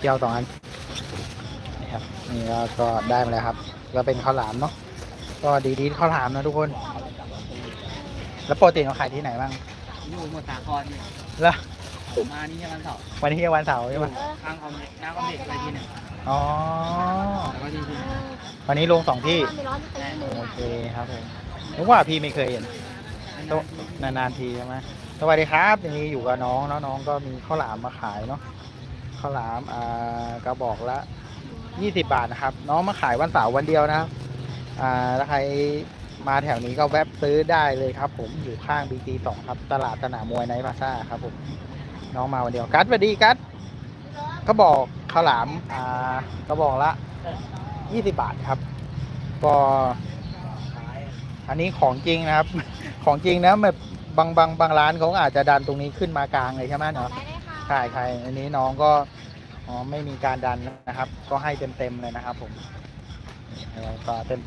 เจียวสองอันนี่ครับนี่ก็ก็ได้มาแล้วครับ ก็เป็นข้าวหลามเนาะก็ดีดีข้าวหลามนะทุกคน แล้วปกติเราขายที่ไหนบ้างอยู่หมดสาครเนี่ยแล้วมานี่แค่วันเสาร์วันที่วันเสาร์ใช่ไหมข้างคอมหน้าคอมเด็กอะไรที่เนี่ยอ๋อแล้วก็ที่ที่วันนี้ลงสองที่ไม่ร้อนจะตีหนูโอเคครับผมนึกว่าพี่ไม่เคยเห็นนานๆทีใช่ไหมสวัสดีครับทีนี้อยู่กับน้องแล้วน้องก็มีข้าวหลามมาขายเนาะ ข้าวหลามอ่ากระบอกละ 20 บาทนะครับ น้องมาขายวันเสาร์วันเดียวนะครับอ่าถ้าใครมาแถวนี้ก็แวบซื้อได้เลยครับ ผมอยู่ข้างบีทีสองครับ ตลาดสนามมวยไนท์พาซ่าครับผมน้องมาวันเดียวกัดสวัสดีกัดก็บอกข้าวหลามอ่ากระบอกละ 20 บาทครับ ก็อันนี้ของจริงนะครับ ของจริงนะแบบบางบางบางร้านเขาอาจจะดันตรงนี้ขึ้นมากลางเลยใช่ไหมเนาะ ได้ได้ค่ะใช่ใช่อันนี้น้องก็อ๋อไม่มีการดันนะครับ ก็ให้เต็มเต็มๆเลยนะครับผมเออก็เต็มเต็ม